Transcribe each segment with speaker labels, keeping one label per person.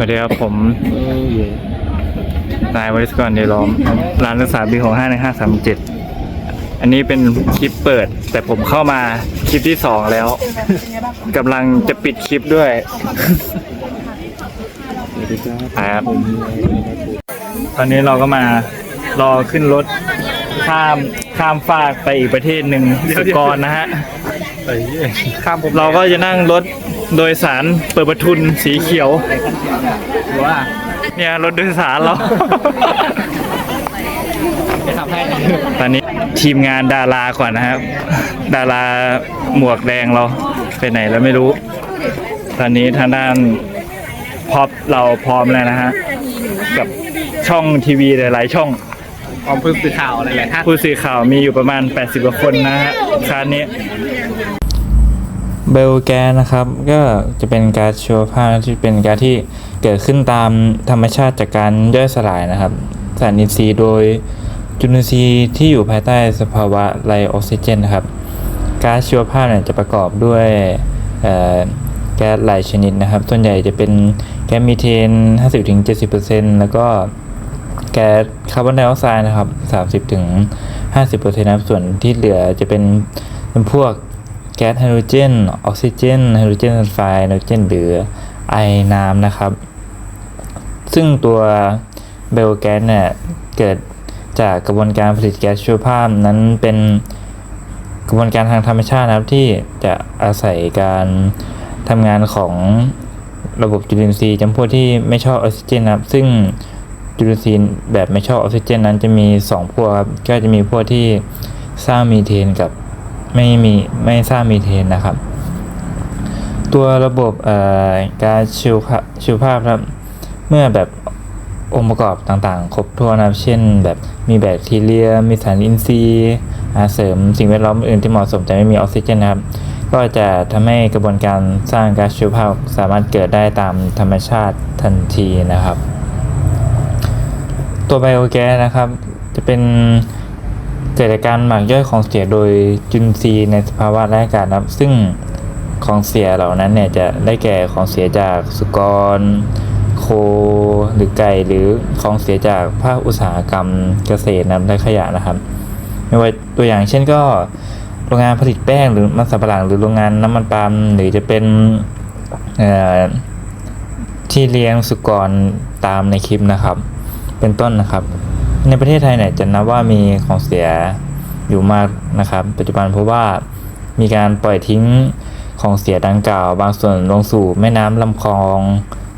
Speaker 1: สวัสดีครับผมนายวริศกรเดลอม ร้านรักษาบีของห้าหนึ่งห้าสามเจ็ดอันนี้เป็นคลิปเปิด แต่ผมเข้ามาคลิปที่สองแล้วกำลังจะปิดคลิปด้วยครับตอนนี้เราก็มารอขึ้นรถข้ามข้ามฟากไปอีกประเทศหนึ่งสกรนะฮะ
Speaker 2: ข้ามผม
Speaker 1: เราก็จะนั่งรถ โดยสารเปิดประทุนสีเขียว
Speaker 2: ว่า
Speaker 1: เนี่ยรถโดยสารเรา
Speaker 2: จะทำให้
Speaker 1: ตอนนี้ทีมงานดาราก่อนนะครับ ดาราหมวกแดงเราไปไหนแล้วไม่รู้ ตอนนี้ทางด้านพอปเราพร้อมแล้วนะฮะ กับช่องทีวีหลาย ๆ ช่อง
Speaker 2: พร้อมพึ่งสื่อข่าวอะไรหลายท่าน
Speaker 1: ผู้สื่อข่าวมีอยู่ประมาณ 80กว่าคนนะฮะคานนี้ เบลแกนนะครับ ก็จะเป็นการชีวภาพที่เป็นการที่เกิดขึ้นตามธรรมชาติจากการย่อยสลายนะครับ สารอินทรีย์โดยจุลินทรีย์ที่อยู่ภายใต้สภาวะไลออกซิเจนนะครับก๊าซชีวภาพเนี่ยจะประกอบด้วยแก๊สหลายชนิดนะครับ ส่วนใหญ่จะเป็นแก๊สมีเทน 50-70%แล้วก็แก๊สคาร์บอนไดออกไซด์นะครับ 30ถึง50%นะครับ ส่วนที่เหลือจะเป็นเป็นพวก แก๊สไฮโดรเจน ออกซิเจน ไฮโดรเจนซัลไฟด์ไนโตรเจน หรือไอน้ำนะครับ ซึ่งตัวเบลแก๊สเนี่ย เกิดจากกระบวนการผลิตแก๊สชีวภาพนั้นเป็นกระบวนการทางธรรมชาตินะครับที่จะอาศัยการทำงานของระบบจุลินทรีย์จำพวกที่ไม่ชอบออกซิเจนนะครับ ซึ่งจุลินทรีย์แบบไม่ชอบออกซิเจนนั้นจะมี 2 พวกครับ ก็จะมีพวกที่สร้างมีเทนกับ ไม่มีไม่สร้างมีเทนนะครับ ตัวระบบเอ่อการชีวภาพชีวภาพครับ เมื่อแบบองค์ประกอบต่างๆ ครบถ้วนนะครับ เช่น แบบมีแบคทีเรีย มีสารอินทรีย์เสริมสิ่งแวดล้อมอื่นที่เหมาะสมแต่ไม่มีออกซิเจนนะครับ ก็จะทำให้กระบวนการสร้างก๊าซชีวภาพสามารถเกิดได้ตามธรรมชาติทันทีนะครับ ตัวไบโอแก๊สนะครับ จะเป็น เกิดจากการหมักย่อยของเสียโดยจุลทรีย์ในสภาวะแรกอากาศนะครับ ซึ่งของเสียเหล่านั้นเนี่ยจะได้แก่ของเสียจากสุกร โคหรือไก่หรือของเสียจากภาคอุตสาหกรรมเกษตรนะครับและขยะนะครับ ไม่ว่าตัวอย่างเช่นก็โรงงานผลิตแป้งหรือมันสำปะหลังหรือโรงงานน้ำมันปาล์มหรือจะเป็นที่เลี้ยงสุกรตามในคลิปนะครับ เป็นต้นนะครับ ในประเทศไทยเนี่ยจะนับว่ามีของเสียอยู่มากนะครับ ปัจจุบันเพราะว่ามีการปล่อยทิ้งของเสียดังกล่าว บางส่วนลงสู่แม่น้ำลำคลอง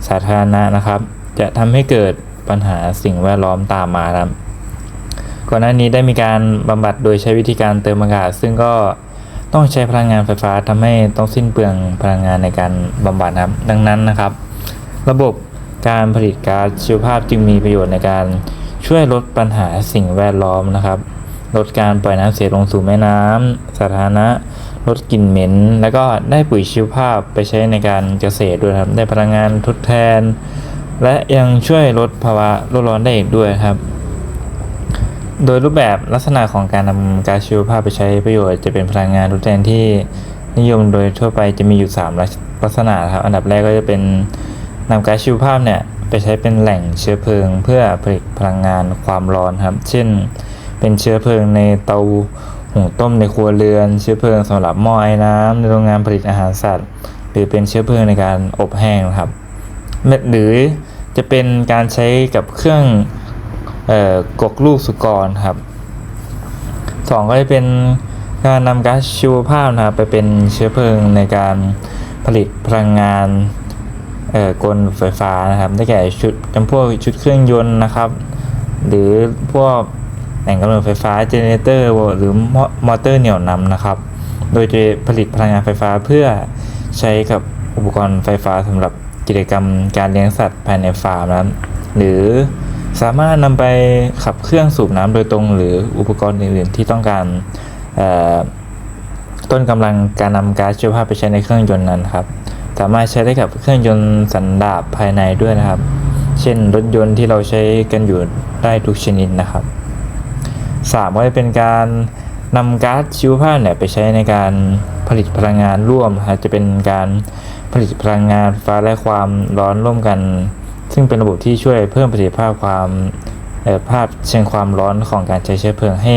Speaker 1: สาธารณะนะครับ จะทำให้เกิดปัญหาสิ่งแวดล้อมตามมาครับก่อนหน้านี้ได้มีการบำบัดโดยใช้วิธีการเติมอากาศ ซึ่งก็ต้องใช้พลังงานไฟฟ้าทำให้ต้องสิ้นเปลืองพลังงานในการบำบัดครับ ดังนั้นนะครับ ระบบการผลิตก๊าซชีวภาพจึงมีประโยชน์ในการ ช่วยลดปัญหาสิ่งแวดล้อมนะครับ ลดการปล่อยน้ำเสียลงสู่แม่น้ำสาธารณะ ลดกลิ่นเหม็น แล้วก็ได้ปุ๋ยชีวภาพไปใช้ในการเกษตรด้วยครับได้พลังงานทดแทน และยังช่วยลดภาวะโลกร้อนได้อีกด้วยครับ โดยรูปแบบลักษณะของการนำก๊าซชีวภาพไปใช้ประโยชน์ จะเป็นพลังงานทดแทนที่นิยมโดยทั่วไปจะมีอยู่ 3 ลักษณะครับ อันดับแรกก็จะเป็นนำก๊าซชีวภาพเนี่ย ไปใช้เป็นแหล่งเชื้อเพลิงเพื่อผลิตพลังงานความร้อนครับ เช่น เป็นเชื้อเพลิงในเตาหุงต้มในครัวเรือน เชื้อเพลิงสำหรับหม้อไอ้น้ำในโรงงานผลิตอาหารสัตว์ หรือเป็นเชื้อเพลิงในการอบแห้งครับ หรือจะเป็นการใช้กับเครื่องออกกลูกสุกรครับสองก็จะเป็นการนำก๊าซชีวภาพนะครับไปเป็นเชื้อเพลิงในการผลิตพลังงาน กลไฟฟ้านะครับได้แก่ชุดจำพวกชุดเครื่องยนต์นะครับ หรือพวกแหล่งกำเนิดไฟฟ้าเจเนเรเตอร์หรือมอเตอร์เหนี่ยวนำนะครับ โดยจะผลิตพลังงานไฟฟ้าเพื่อใช้กับอุปกรณ์ไฟฟ้าสำหรับกิจกรรมการเลี้ยงสัตว์ภายในฟาร์มนะหรือสามารถนำไปขับเครื่องสูบน้ำโดยตรง หรืออุปกรณ์อื่นๆที่ต้องการต้นกำลังการนำก๊าซชีวภาพไปใช้ในเครื่องยนต์นั้นครับ สามารถใช้ได้กับเครื่องยนต์สันดาปภายในด้วยนะครับ เช่นรถยนต์ที่เราใช้กันอยู่ได้ทุกชนิดนะครับสามก็จะเป็นการนำก๊าซชีวภาพเนี่ยไปใช้ในการผลิตพลังงานร่วมนะจะเป็นการผลิตพลังงานไฟฟ้าและความร้อนร่วมกัน ซึ่งเป็นระบบที่ช่วยเพิ่มประสิทธิภาพความภาพเชิงความร้อนของการใช้เชื้อเพลิงให้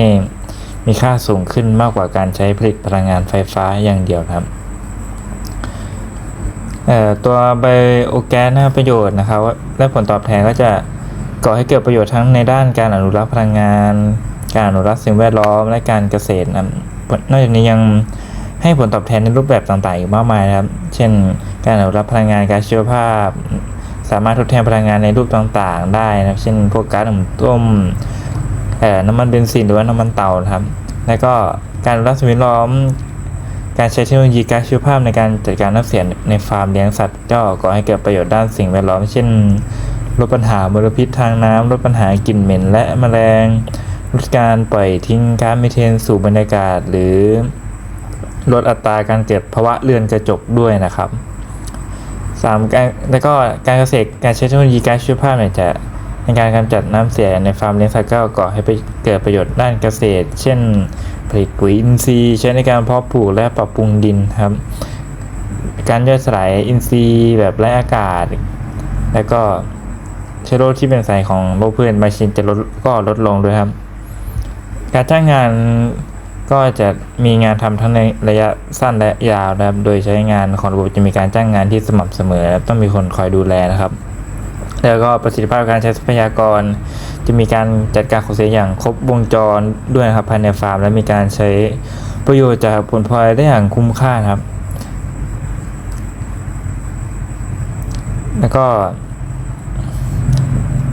Speaker 1: มีค่าสูงขึ้นมากกว่าการใช้ผลิตพลังงานไฟฟ้าอย่างเดียวครับ ตัวไบโอแก๊สนะครับประโยชน์นะครับและผลตอบแทนก็จะก่อให้เกิดประโยชน์ทั้งในด้านการอนุรักษ์พลังงาน การอนุรักษ์สิ่งแวดล้อมและการเกษตรนะนอกจากนี้ยังให้ผลตอบแทนในรูปแบบต่างๆอีกมากมายนะครับ เช่น การอนุรักษ์พลังงานก๊าซชีวภาพ สามารถทดแทนพลังงานในรูปต่างๆ ได้นะเช่น พวกก๊าซหุงต้มน้ำมันเบนซินหรือว่าน้ำมันเตาครับ แล้วก็การอนุรักษ์สิ่งแวดล้อม การใช้เทคโนโลยีกาซชีวภาพในการจัดการน้ำเสียในฟาร์มเลี้ยงสัตว์ก็ก่อให้เกิดประโยชน์ด้านสิ่งแวดล้อม เช่น ลดปัญหามลพิษทางน้ำลดปัญหากลิ่นเหม็น และแมลงลดการปล่อยทิ้งก๊าซมีเทนสู่บรรยากาศ หรือลดอัตราการเกิดภาวะเรือนกระจกด้วยนะครับสามการแล้วก็การเกษตรการใช้เทคโนโลยีกาซชีวภาพเนี่ยจะในการกำจัดน้ำเสียในฟาร์มเลี้ยงสัตว์ก็ก่อให้ไปเกิดประโยชน์ด้านเกษตร เช่น ผลิตปุ๋ยอินทรีย์ใช้ในการเพาะปลูกและปรับปรุงดินครับ การย่อยสลายอินทรีย์แบบไร้อากาศ แล้วก็เชื้อโรคที่เป็นสายของโรคพืชมาชินจะลดก็ลดลงด้วยครับ การจ้างงานก็จะมีงานทำทั้งในระยะสั้นและยาวนะครับ โดยใช้งานของระบบจะมีการจ้างงานที่สม่ำเสมอ ต้องมีคนคอยดูแลนะครับ แล้วก็ประสิทธิภาพการใช้ทรัพยากร จะมีการจัดการของเสียอย่างครบวงจรด้วยนะครับภายในฟาร์ม และมีการใช้ประโยชน์จากผลพลอยได้อย่างคุ้มค่าครับ แล้วก็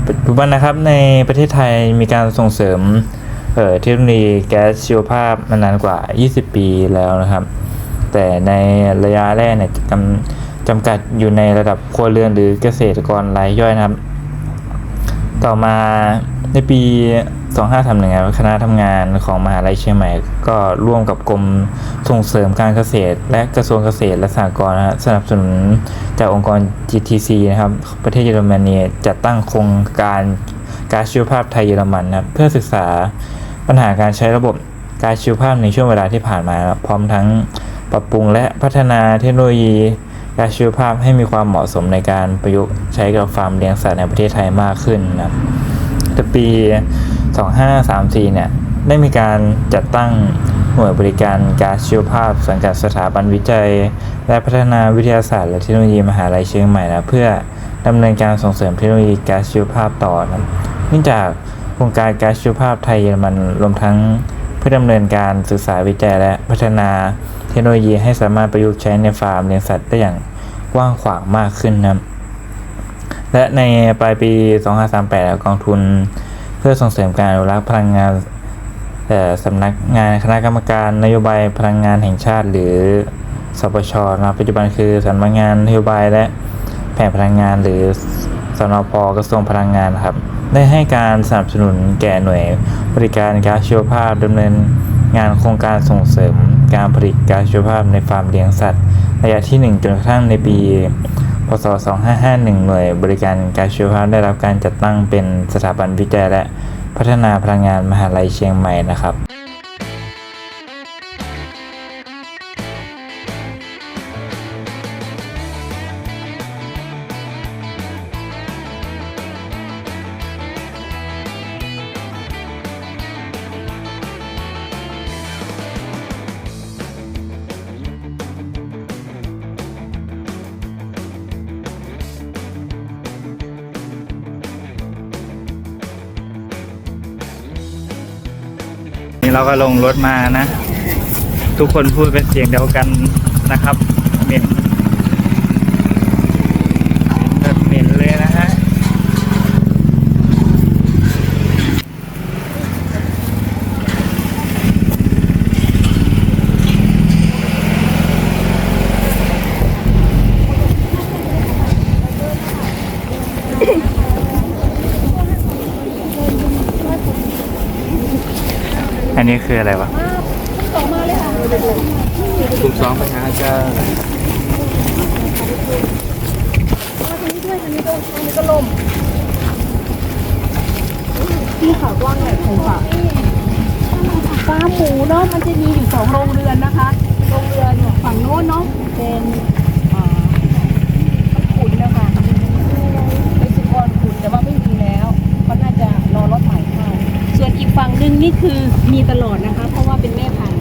Speaker 1: ปัจจุบันนะครับในประเทศไทยมีการส่งเสริมเเทคโนโลยีแก๊สชีวภาพมานานกว่า 20 ปีแล้วนะครับ แต่ในระยะแรกเนี่ยจำจำกัดอยู่ในระดับครัวเรือนหรือเกษตรกรรายย่อยนะครับ ต่อมาในปี 2531คณะทำงานของมหาลัยเชียงใหม่ ก็ร่วมกับกรมส่งเสริมการเกษตร และกระทรวงเกษตรและสหกรณ์สนับสนุนจากองค์กร GTC นะครับ ประเทศเยอรมนีจัดตั้งโครงการกาซชีวภาพไทยเยอรมันนะเพื่อศึกษาปัญหาการใช้ระบบกาซชีวภาพในช่วงเวลาที่ผ่านมา พร้อมทั้งปรับปรุงและพัฒนาเทคโนโลยี ก๊าซชีวภาพให้มีความเหมาะสมในการประยุกต์ใช้กับฟาร์มเลี้ยงสัตว์ในประเทศไทยมากขึ้นนะครับแต่ปี 2534 เนี่ยได้มีการจัดตั้งหน่วยบริการกาซชีวภาพ สังกัดสถาบันวิจัย และพัฒนาวิทยาศาสตร์ และเทคโนโลยีมหาลัยเชียงใหม่นะเพื่อดำเนินการส่งเสริมเทคโนโลยีกาซชีวภาพต่อนะเนื่องจากโครงการกาซชีวภาพไทยเยอรมันรวมทั้งเพื่อดำเนินการศึกษาวิจัยและพัฒนา เทคโนโลยีให้สามารถประยุกต์ใช้ในฟาร์มเลี้ยงสัตว์ได้อย่างกว้างขวางมากขึ้นนะครับและในปลายปี 2538 กองทุนเพื่อส่งเสริมการอนุรักษ์พลังงานสำนักงานคณะกรรมการนโยบายพลังงานแห่งชาติ หรือสปชนะปัจจุบันคือสำนักงานนโยบายและแผนพลังงานหรือสนพกระทรวงพลังงานครับ ได้ให้การสนับสนุนแก่หน่วยบริการก๊าซชีวภาพดำเนินงานโครงการส่งเสริม การผลิตก๊าซชีวภาพในฟาร์มเลี้ยงสัตว์ ระยะที่ 1 จนกระทั่งในปี พศ 2551 หน่วยบริการก๊าซชีวภาพได้รับการจัดตั้งเป็นสถาบันวิจัยและพัฒนาพลังงานมหาลัยเชียงใหม่นะครับ เราก็ลงรถมานะ ทุกคนพูดเป็นเสียงเดียวกันนะครับเหม็นแบบเหม็นเลยนะฮะ อั นนี้คืออะไรวะ
Speaker 2: กลุ่มสองปัญหาจะ
Speaker 3: ที่เขากว้างใหญ่ของฝากฟาร์มหมูเนาะมันจะมีอยู่สองโรงเรือนนะคะ โรงเรือนฝั่งโน้นเนาะเป็นเอ่อขุนนะคะเป็นสุกร อีกฟังหนึ่งนี่คือมีตลอดนะคะ เพราะว่าเป็นแม่พันธุ์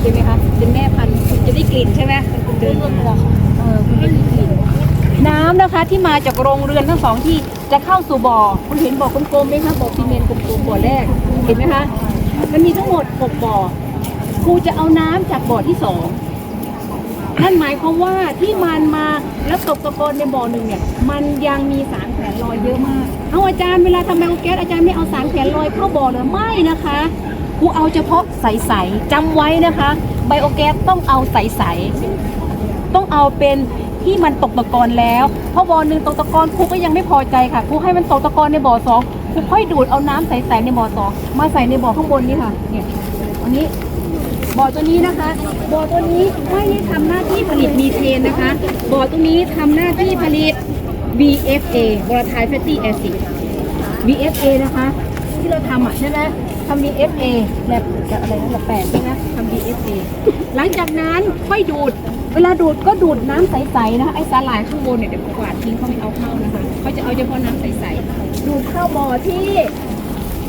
Speaker 3: ใช่ไหมคะเป็นแม่พันธุ์คุณจะได้กลิ่นใช่ไหมคุณเดินมาเออคุณได้กลิ่นน้ำนะคะที่มาจากโรงเรือนทั้งสองที่จะเข้าสู่บ่อคุณเห็นบ่อกลมๆไหมคะบ่อซีเมนต์กลมๆบ่อแรกเห็นไหมคะมันมีทั้งหมดหกบ่อครูจะเอาน้ำจากบ่อที่สองนั่นหมายความว่าที่มันมาแล้วตกตะกอนในบ่อหนึ่งเนี่ย มันยังมีสารแขวนลอยเยอะมาก เอาอาจารย์เวลาทำไบโอแก๊สอาจารย์ไม่เอาสารแขวนลอยเข้าบ่อเหรือไม่นะคะครูเอาเฉพาะใสๆจำไว้นะคะ ไบโอแก๊สต้องเอาใสๆต้องเอาเป็นที่มันตกตะกอนแล้วเพราะบ่อหนึ่งตกตะกอนครูก็ยังไม่พอใจค่ะครูให้มันตกตะกอนในบ่อสองครูค่อยดูดเอาน้ำใสๆในบ่อสองมาใส่ในบ่อข้างบนนี่ค่ะเนี่ยอันนี้ บ่อตัวนี้นะคะบ่อตัวนี้ไม่ได้ทำหน้าที่ผลิตมีเทนนะคะ บ่อตัวนี้ทำหน้าที่ผลิต VFA volatile fatty acid VFA นะคะ ที่เราทำอะใช่ไหมทำ VFA แบบกับอะไรนะแบบแปดใช่ไหมทำ VFA หลังจากนั้นค่อยดูด เวลาดูดก็ดูดน้ำใสๆนะคะไอ้สาหร่ายข้างบนเนี่ยเดี๋ยวกวาดทิ้งเขาไม่เอาเข้านะคะเขาจะเอาเฉพาะน้ำใสๆดูดเข้าบ่อที่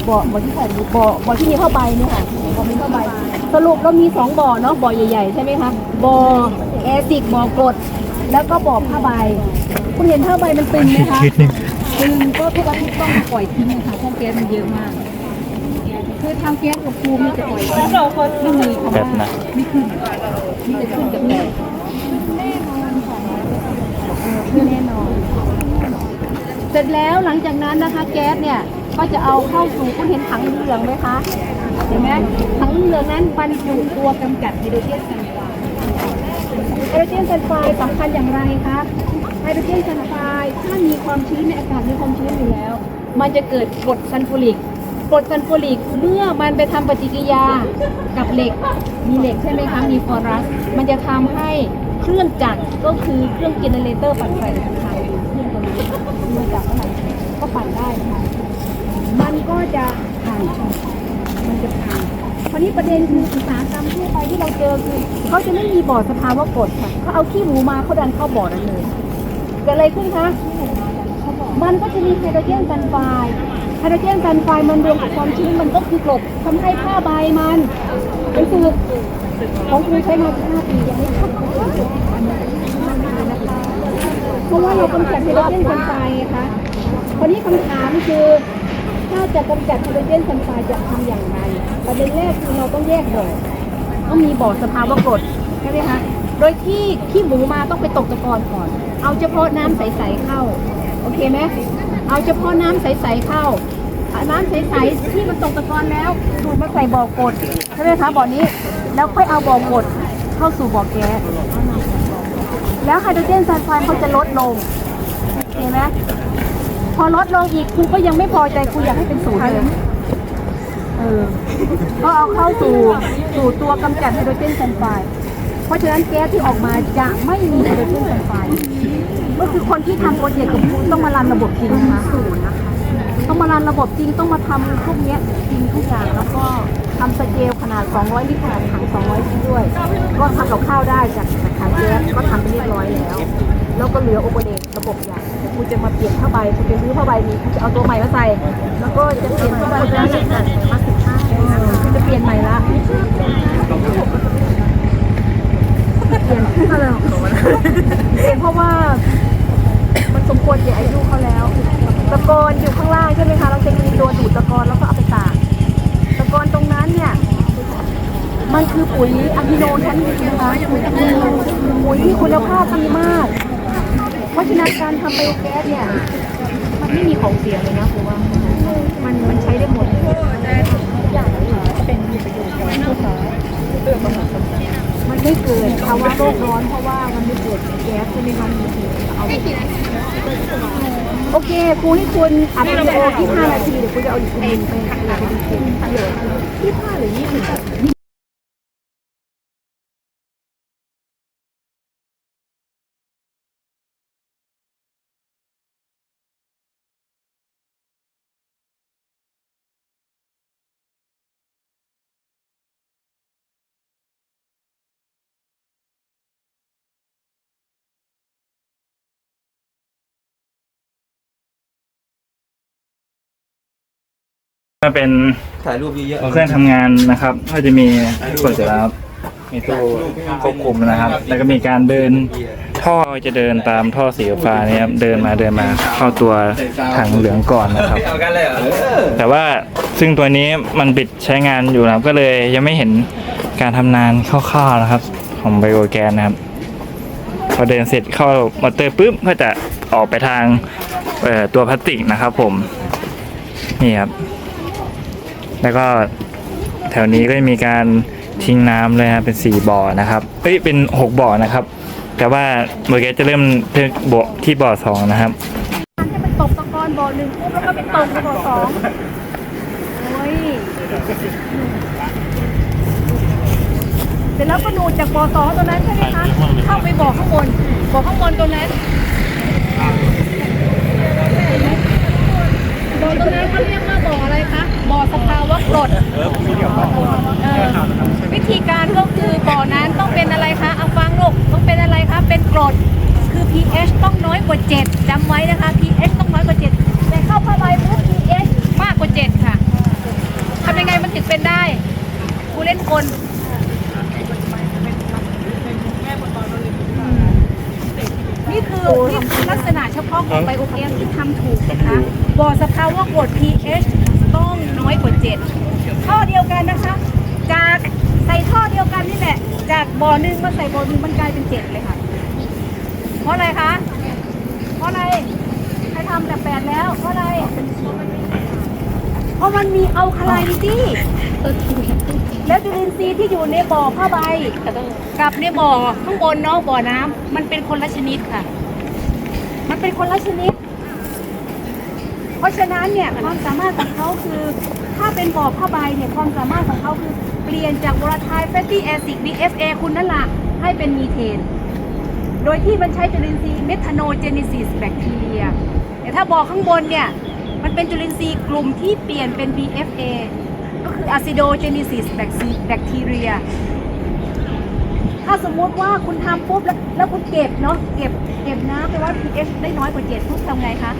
Speaker 3: บ่อบ่อที่ใส่บ่อบ่อที่มีผ้าใบเนี่ยค่ะบ่อมีผ้าใบสรุปเรามีสองบ่อเนาะบ่อใหญ่ๆใช่ไหมคะบ่อแอซิกบ่อกรดแล้วก็บ่อผ้าใบ คุณเห็นผ้าใบมันตึงไหมคะตึงก็ทุกอาทิตย์ต้องมาปล่อยทิ้งนะคะเพราะแก๊สมันเยอะมาก คือทางแก๊สกับภูมิจะปล่อยทิ้งไม่มีคำ
Speaker 1: แป๊
Speaker 3: ว่า
Speaker 1: บนะ
Speaker 3: ไม่ขึ้นมีแต่ขึ้นกับนี่ขึ้นแน่นอนเสร็จแล้วหลังจากนั้นนะคะ แก๊สเนี่ยก็จะเอาเข้าสู่คุณเห็นถังเหลืองไหมคะเห็นไหมถังเหลืองนั้นบรรจุตัวกำจัดไฮโดรเจนซัลไฟด์ไฮโดรเจนซัลไฟด์สำคัญอย่างไรคะ ไฮโดรเจนซัลไฟด์ถ้ามีความชื้นในอากาศมีความชื้นอยู่แล้ว มันจะเกิดกรดซัลฟูริกกรดซัลฟูริกเมื่อมันไปทำปฏิกิริยากับเหล็ก มีเหล็กใช่ไหมคะ มีฟอรัส มันจะทำให้เครื่องจักรก็คือเครื่องเจเนเรเตอร์ปั่นไฟของไทยเครื่องตัวนี้มาจากเมื่อไหร่ก็ปั่นได้ค่ะมันก็จะพังมันจะพังคราวนี้ประเด็นคืออุตสาหกรรมทั่วไปที่เราเจอคือเขาจะไม่มีบ่อสภาวะกรดค่ะเขาเอาขี้หมูมาเขาดันเข้าบ่อนั้นเลย เกิดอะไรขึ้นคะ มันก็จะมีไฮโดรเจนซัลไฟด์ไฮโดรเจนซัลไฟด์มันรวมกับความชื้นมันก็คือกรดทำให้ผ้าใบมันเป็นสึกของคุณใช้มา5ปียังไม่ทำเพราะว่าเรากำจัดไฮโดรเจนซัลไฟด์ไงคะคราวนี้คำถามคือถ้าจะกำจัดไฮโดรเจนซัลไฟด์จะทำอย่างไรประเด็นแรกคือเราต้องแยกบ่อต้องมีบ่อสภาวะกรดใช่ไหมคะโดยที่ขี้หมูมาต้องไปตกตะกอนก่อน เอาเฉพาะน้ำใสๆเข้า โอเคไหมเอาเฉพาะน้ำใสๆเข้า น้ำใสๆที่มันตกตะกอนแล้วดูดมาใส่บ่อกรดใช่ไหมคะบ่อนี้ แล้วค่อยเอาบ่อกรดเข้าสู่บ่อแก๊สแล้วไฮโดรเจนซัลไฟด์เขาจะลดลงเห็นไหมพอลดลงอีกคุณก็ยังไม่พอใจคุณอยากให้เป็นศูนย์เลยเออ ก็เอาเข้าสู่สู่ตัวกำจัดไฮโดรเจนซัลไฟด์ เพราะฉะนั้นแก๊สที่ออกมาจะไม่มีไฮโดรเจนซัลไฟด์ก็คือคนที่ทำโปรเจกต์กับคุณต้องมารันระบบจริงนะคะต้องมารันระบบจริงต้องมาทำพวกเนี้ยจริงทุกอย่างแล้วก็ทำสเกลขนาด 200 ลิตรขนาดถัง 200 ลิตรด้วย ก็ทำกับข้าวได้จากจากถังแก๊สก็ทำไปเรียบร้อยแล้ว แล้วก็เหลือโอเปเรตระบบใหญ่คุณจะมาเปลี่ยนผ้าใบคุณจะซื้อผ้าใบนี้คุณจะเอาตัวใหม่มาใส่ แล้วก็จะเปลี่ยนผ้าใบแล้วมาสิบห้าคุณจะเปลี่ยนใหม่ละเปลี่ ยนอะไรของเขาเองเพราะว่า มันสมควรแก่อายุเขาแล้ว ตะกอนอยู่ข้างล่างใช่ไหมคะ เราจะมีตัวดูดตะกอนแล้วก็เอาไปตาก ตะกอนตรงนั้นเนี่ย มันคือปุ๋ยอะมิโนชั้นดีนะคะปุ๋ยอะมิโนปุ๋ยที่คุณภาพดีมาก เพราะฉะนั้นการทำไบโอแก๊สเนี่ย มันไม่มีของเสียเลยนะคือว่า มันมันใช้ได้หมดอย่างเป็นมีประโยชน์กับผู้ค้า มันไม่เกิดภาวะโลกร้อนเพราะว่ามันไม่เกิดแก๊สใช่ไหมคะมันเกิดเอาไปโอเคครูให้คุณอัดวิดีโอที่5นาทีเดี๋ยวคุณจะเอาอีกทีไปไปดูคลิปที่5หรือ20
Speaker 1: มันเป็น
Speaker 2: ถ่ายรูปเยอะ
Speaker 1: เครื่องทำงานนะครับ ก็จะมีเปิดเสร็จแล้วครับมีตู้ควบคุมนะครับ แล้วก็มีการเดินท่อจะเดินตามท่อสีฟ้าเนี่ยครับเดินมาเดินมาเข้าตัวถังเหลืองก่อนนะครับ
Speaker 2: เอากันเลยเหรอ
Speaker 1: แต่ว่าซึ่งตัวนี้มันปิดใช้งานอยู่นะครับ ก็เลยยังไม่เห็นการทำงานคร่าวๆนะครับ ของไบโอแกนนะครับ พอเดินเสร็จเข้ามอเตอร์ปุ๊บก็จะออกไปทางเอ่อตัวพลาสติกนะครับ ผมนี่ครับ แล้วก็แถวนี้ก็จะมีการทิ้งน้ำเลยครับเป็นสี่บ่อนะครับเอ้ยเป็นหกบ่อนะครับ แต่ว่าเมื่อกี้จะเริ่มที่บ่อที่บ่อสองนะครับ
Speaker 3: ให้มันตกตะกอนบ่อหนึ่งปุ๊บแล้วก็ไปตกบ่อสองโอ้ยเสร็จแล้วก็ดูจากบ่อสองตัวนั้นใช่ไหมคะเข้าไปบ่อข้างบนบ่อข้างบนตัวนั้น บ่อตัวนั้นเขาเรียกว่าบ่ออะไรคะบ่อสภาวะกรดเออวิธีการก็คือบ่อนั้นต้องเป็นอะไรคะเอาฟังลูกต้องเป็นอะไรคะเป็นกรดคือ pH ต้องน้อยกว่า 7จำไว้นะคะ pH ต้องน้อยกว่า7แต่เข้าผ้าใบปุ๊บ pH มากกว่า 7 ค่ะทำยังไงมันถึงเป็นได้กูเล่นคนนี่คือ นี่คือลักษณะเฉพาะของไบโอเคมที่ทำถูกนะคะบ่อสภาวะกรด pH ต้องน้อยกว่า 7 ท่อเดียวกันนะคะ จากใส่ท่อเดียวกันนี่แหละ จากบ่อหนึ่งมาใส่บ่อหนึ่งมันกลายเป็น 7 เลยค่ะ เพราะอะไรคะ เพราะอะไร ใครทำแต่แปดแล้ว เพราะอะไร เพราะมันมีอัลคาไลนิตี้แล้วจุลินทรีย์ที่อยู่ในบ่อผ้าใบกับในบ่อข้างบนเนาะบ่อน้ำมันเป็นคนละชนิดค่ะ มันเป็นคนละชนิด เพราะฉะนั้นเนี่ยความสามารถของเขาคือ ถ้าเป็นบ่อผ้าใบเนี่ยความสามารถของเขาคือเปลี่ยนจากวลทายแฟตตี้แอซิด BFA คุณนั่นละให้เป็นมีเทน โดยที่มันใช้จุลินทรีย์เมทานโนเจนิซิสแบคทีเรียแต่ถ้าบ่อข้างบนเนี่ย มันเป็นจุลินทรีย์กลุ่มที่เปลี่ยนเป็น BFA ก็คืออะซิโดเจนิซิสแบคทีเรียถ้าสมมติว่าคุณทำปุ๊บแล้วแล้วคุณเก็บเนาะเก็บเก็บน้ำไปว่า pH ได้น้อยกว่า7ปุ๊บทำไงคะ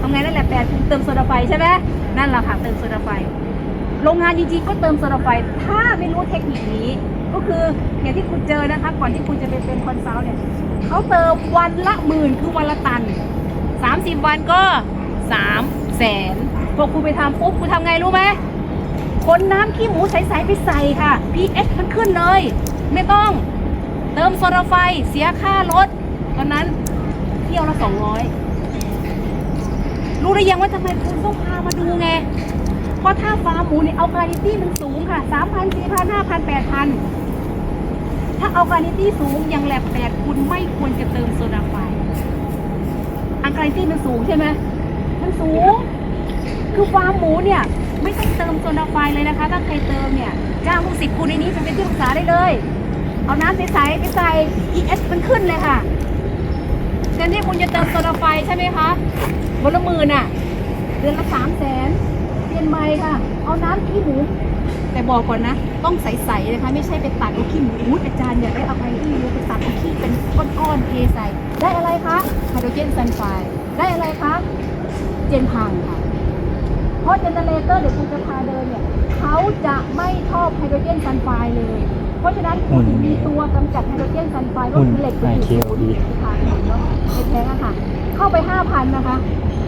Speaker 3: ทำไงนั่นแหละแปดคุณเติมโซดาไฟใช่ไหมนั่นแหละค่ะเติมโซดาไฟโรงงานจริงๆก็เติมโซดาไฟถ้าไม่รู้เทคนิคนี้ ก็คืออย่างที่คุณเจอนะคะ ก่อนที่คุณจะไปเป็นคอนซัลท์เนี่ยเขาเติมวันละหมื่นคือวันละตันสามสิบวันก็ สามแสนพอคุณไปทำปุ๊บคุณทำไงรู้ไหมคนน้ำขี้หมูใสๆไปใส่ค่ะ pH มันขึ้นเลย ไม่ต้องเติมโซดาไฟเสียค่ารถตอนนั้นเที่ยวละสองร้อยรู้หรือยังว่าทำไมคุณต้องพามาดูไง เพราะถ้าฟาร์มหมูเนี่ยเอาคาลิตี้มันสูงค่ะสามพันสี่พันห้าพันแปดพันถ้าเอาคาลิตี้สูงอย่างแลบแปดคุณไม่ควรจะเติมโซดาไฟอันคาลิตี้มันสูงใช่ไหม มันสูง คือฟาร์มหมูเนี่ย ไม่ต้องเติมโซดาไฟเลยนะคะ ถ้าใครเติมเนี่ยจ้างลูกศิษย์คุณในนี้ไปเป็นที่ปรึกษาได้เลย เอาน้ำใสๆไปใส่ ES มันขึ้นเลยค่ะแทนที่คุณจะเติมโซดาไฟใช่ไหมคะบนละหมื่นอะ เดือนละสามแสนเปลี่ยนใหม่ค่ะ เอาน้ำขี้หมูแต่บอกก่อนนะ ต้องใสๆนะคะ ไม่ใช่ไปตัดเอาขี้หมูอุ๊ยอาจารย์อยากได้เอาไปที่มูไปตัดเอาขี้เป็นก้อนๆเทใส่ ได้อะไรคะไฮโดรเจนซัลไฟด์ได้อะไรคะ เจนพังค่ะ เพราะเจเนเรเตอร์เดี๋ยวคุณจะพาเดินเนี่ยเขาจะไม่ชอบไฮโดรเจนซัลไฟด์เลย เพราะฉะนั้นคุณถึงมีตัวกำจัดไฮโดรเจนซัลไฟด์ก็คือเหล็กประจุศูนย์ที่ทางเห็นเนาะในแท้งอะค่ะ เข้าไป 5,000 นะคะ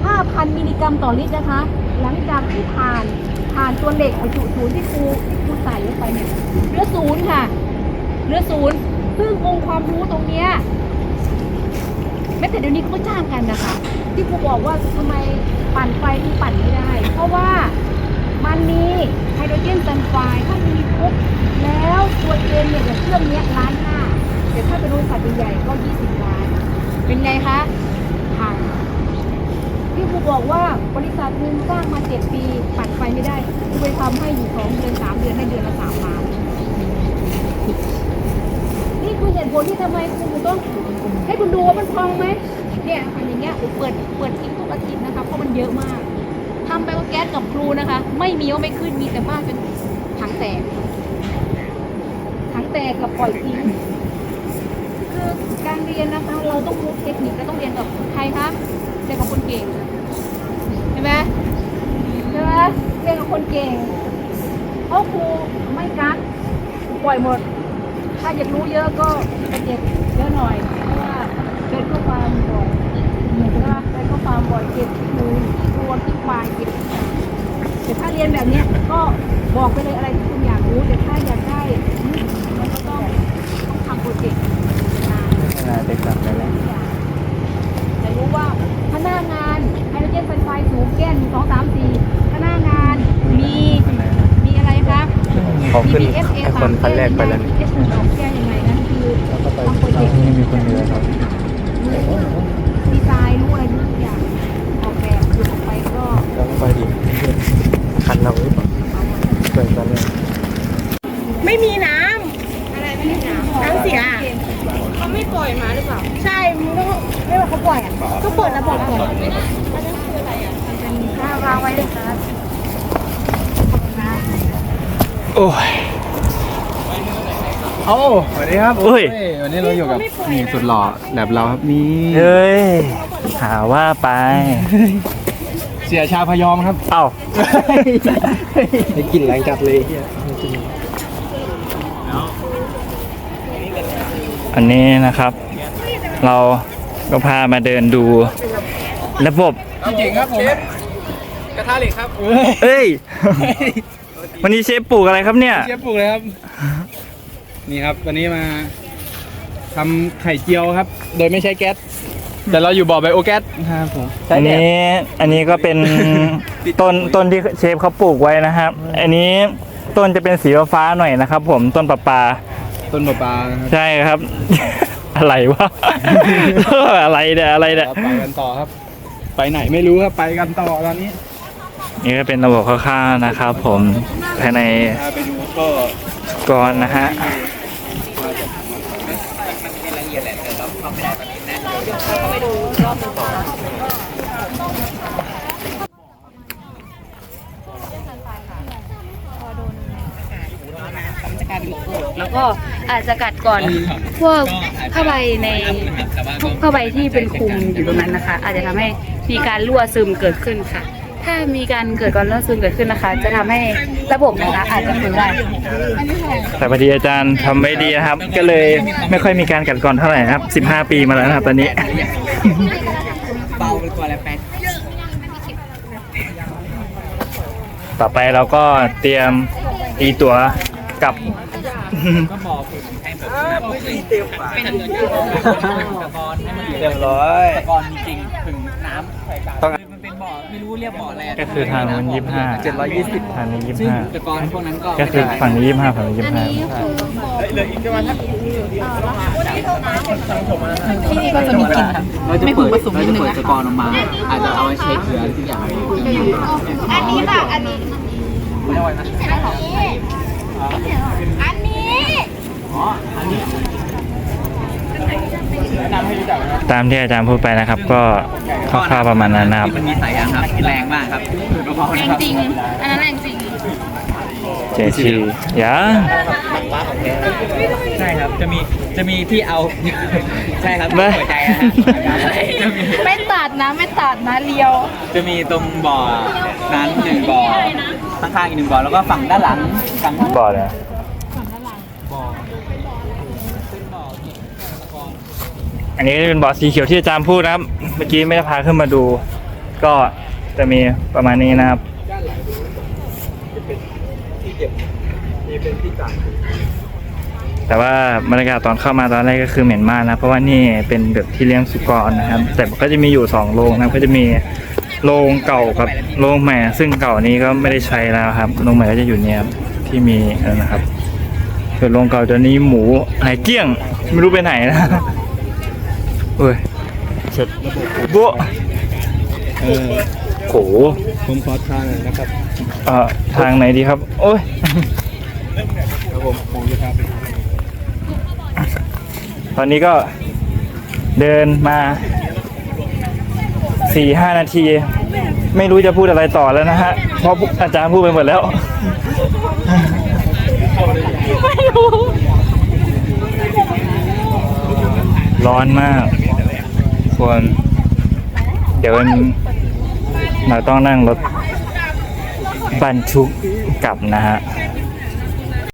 Speaker 3: 5,000 มิลลิกรัมต่อลิตรนะคะ หลังจากที่ผ่านผ่านตัวเหล็กประจุศูนย์ที่ครูที่ครูใส่ลงไปเนี่ยเหลือศูนย์ค่ะเหลือศูนย์ซึ่งองค์ความรู้ตรงเนี้ยแม้แต่เดี๋ยวนี้เขาก็จ้างกันนะคะ ที่ครูบอกว่าทำไมปั่นไฟถึงปั่นไม่ได้ เพราะว่ามันมีไฮโดรเจนซัลไฟด์ถ้ามีปุ๊บแล้วตัวเองเนี่ยอย่างเครื่องเนี้ยล้านห้าแต่ถ้าเป็นบริษัทใหญ่ก็ยี่สิบล้าน เป็นไงคะพังที่ครูบอกว่าบริษัทหนึงสร้างมาเจ็ดปีปั่นไฟไม่ได้ครูไปทำให้อยู่สองเดือนสามเดือนได้เดือนละสามล้านนี่คือเหตุผลที่ทำไมคุณต้องให้คุณดูว่ามันพองไหม เนี่ยทำอย่างเงี้ยเปิดเปิดทิ้งทุกอาทิตย์นะคะเพราะมันเยอะมากทำไปว่าแก๊สกับครูนะคะ ไม่มีว่าไม่ขึ้นมีแต่มากจนถังแตกถังแตกกับปล่อยทิ้งคือการเรียนนะคะเราต้องรู้เทคนิคและต้องเรียนกับใครคะเรียนกับคนเก่งใช่ไหมใช่ไหมเรียนรียนกับคนเก่งเพราะครูไม่กักปล่อยหมด ถ้าอยากรู้เยอะก็ไปเก็บเยอะหน่อย เพราะว่าเป็นข้อความบ่อยเหมือน กับว่าเป็นข้อความบ่อยเก็บที่มือตัวที่ควายเก็บทุกอย่างแต่ถ้าเรียนแบบเนี้ยก็บอกไปเลยอะไรที่คุณอยากรู้ แต่ถ้าอยากได้มันก็ต้องต้องทำโปรเจกต์งาน
Speaker 1: เด็กกลับไปแล้ว
Speaker 3: จะรู้ว่าถ้าหน้างานไฮโดรเจนเป็นไฟสูงแก้นสองสามสี่ถ้าหน้างานมีมีอะไรคะ
Speaker 1: เขาขึ้น
Speaker 3: BBSA
Speaker 1: ไอ้คนคันแรกไปแล้วนี่
Speaker 3: เอสสองแก้ยังไงนั่นคือทำโปรเจกต์
Speaker 1: นี่มีคนเดียวครับ
Speaker 3: ดีไซน์รู้อะไรรู้ทุกอย่างออกแบบหยุดออกไปก็
Speaker 1: แล้วก็ ไปดิคันเราหรือเปล่าเปิดตอนแรก
Speaker 4: ไม่มีน้ำ
Speaker 3: อะไรไม่ได้หนาว
Speaker 4: น้ำเสีย
Speaker 3: เขาไม่ปล่อยมาหรือเปล่า
Speaker 4: ใช่มันก็ไม่ว่าเขาปล่อยอะก็เปิดระบบก่อน
Speaker 3: ถ้าวางไว้เลยค่ะ
Speaker 1: โอ้ย
Speaker 2: โอ้สวัสดีครับ
Speaker 1: อุ้ย
Speaker 2: เฮ้วันนี้เราอยู่กับนี่สุดหล่อแบบเราครับนี่
Speaker 1: เฮ้ยหาว่าไป
Speaker 2: เสียชาพยอมครับ
Speaker 1: เอ้า
Speaker 2: ให้กินแรงจัดเลย
Speaker 1: อันนี้นะครับ เราก็พามาเดินดูระบบ
Speaker 2: เก่งครับผมกระทะเหล็กครับ
Speaker 1: เอ้ยวันนี้เชฟปลูกอะไรครับเนี่ย
Speaker 2: เชฟปลูกเลยครับ นี่ครับวันนี้มาทำไข่เจียวครับ โดยไม่ใช้แก๊ส แต่เราอยู่บ่อไบโอแก๊สนะครับผม
Speaker 1: อันนี้อันนี้ก็เป็นต้นต้นที่เชฟเขาปลูกไว้นะครับ อันนี้ต้นจะเป็นสีฟ้าๆหน่อยนะครับ ผมต้นปลาปลา
Speaker 2: ต้นปลาปลานะครับ
Speaker 1: ใช่ครับ อะไรวะอะไรเนี่ยอะไรเนี่ย
Speaker 2: เราไปกันต่อครับ ไปไหนไม่รู้ครับไปกันต่อตอนนี้
Speaker 1: นี่ก็เป็นระบบคร่าวๆนะครับ ผมภายใน
Speaker 2: ถ้าไปดูก็
Speaker 1: ก รนะฮะ
Speaker 5: แล้วก็อาจจะกัดก่อนพวกผ้าใบในพวกผ้าใบที่เป็นคลุมอยู่ตรงนั้นนะคะ อาจจะทำให้มีการรั่วซึมเกิดขึ้นค่ะ ถ้ามีการเกิดการรั่วซึมเกิดขึ้นนะคะ จะทำให้ระบบนะคะอาจจะฝืนได้
Speaker 1: แต่พอดีอาจารย์ทำไม่ดีนะครับ ก็เลยไม่ค่อยมีการกัดกร่อนเท่าไหร่นะครับ 15 ปีมาแล้วนะครับ ตอนนี้
Speaker 2: เบาไปกว่าแล้วแป๊ด
Speaker 1: ต่อไปเราก็เตรียมตีตั๋วกลับ
Speaker 2: ก็บอกให้แบบไม่เต็มปากเป็นตะกอนให้มันเรียบร้อยตะกอนจริงถึงน้ำใส่กา ต้อง รู้เรียกบ่ออะไร
Speaker 1: ก็คือทางนู้นยี่ห้า
Speaker 2: เจ็ดร้อยยี่สิบ
Speaker 1: ทางนี้ยี่
Speaker 2: ซึ่ง
Speaker 1: ห้า
Speaker 2: ตะกอนพวกนั้นก็
Speaker 1: ก็คือฝั่งนี้ยี่ห้าฝั่งนี้ยี่ห้า
Speaker 5: ที่นี่ก็จะมีกลิ่น
Speaker 2: เราจะเปิดเราจะเปิดตะกอนออกมา อาจจะเอาไว้เช็คเกลือทุกอย่าง
Speaker 3: อันนี้ค่ะอันนี้
Speaker 2: ไม่ได้ไว้นะ
Speaker 3: อันนี้
Speaker 2: อ๋อ อันนี้แนะนำให้รู้จักนะครับ
Speaker 1: ตามที่อาจารย์พูดไปนะครับ ก็คร่าวๆประมาณนั้นนะครับ
Speaker 2: ที่มันมีสายยางครับแรงมากครับเบาๆ
Speaker 5: แร
Speaker 2: นะ
Speaker 5: ง
Speaker 2: ครับ
Speaker 5: จริง อันนั้นแรงจริง
Speaker 1: เจชียา
Speaker 2: ใช่ครับ จะมี จะมีที่เอา ใช่ครับ
Speaker 1: ไม่
Speaker 2: หัวใจนะครับจะมี
Speaker 5: ไม่ตัดนะ ไม่ตัดนะเลียว
Speaker 2: จะมีตรงบ่อนั้นหนึ่งบ่อข้างๆอีกหนึ่งบ่อแล้วก็ฝั่งด้านหลังฝั่ง
Speaker 1: บ่อเลย อันนี้ก็จะเป็นบ่อสีเขียวที่อาจารย์พูดนะครับ เมื่อกี้ไม่ได้พาขึ้นมาดู ก็จะมีประมาณนี้นะครับแต่ว่าบรรยากาศตอนเข้ามาตอนแรกก็คือเหม็นมากนะ เพราะว่านี่เป็นแบบที่เลี้ยงสุกรนะครับ แต่ก็จะมีอยู่สองโรงนะก็จะมีโรงเก่ากับโรงใหม่ ซึ่งเก่านี้ก็ไม่ได้ใช้แล้วครับโรงใหม่ก็จะอยู่เนี่ยที่มีนะครับส่วนโรงเก่าตัวนี้หมูหายเกลี้ยง ไม่รู้ไปไหนนะ เอ้ยเสร็จโบ๊ะ
Speaker 2: เออ
Speaker 1: โห
Speaker 2: ผมขอทางหน่อยนะครับ
Speaker 1: เอ่อทางไหนดีครับ โอ้ย
Speaker 2: ครับผมผมจะพาไป
Speaker 1: ตอนนี้ก็เดินมาสี่ห้านาที ไม่รู้จะพูดอะไรต่อแล้วนะฮะ เพราะอาจารย์พูดไปหมดแล้วร้อนมาก ควรเดี๋ยวเราต้องนั่งรถบรรทุกกลับนะฮะ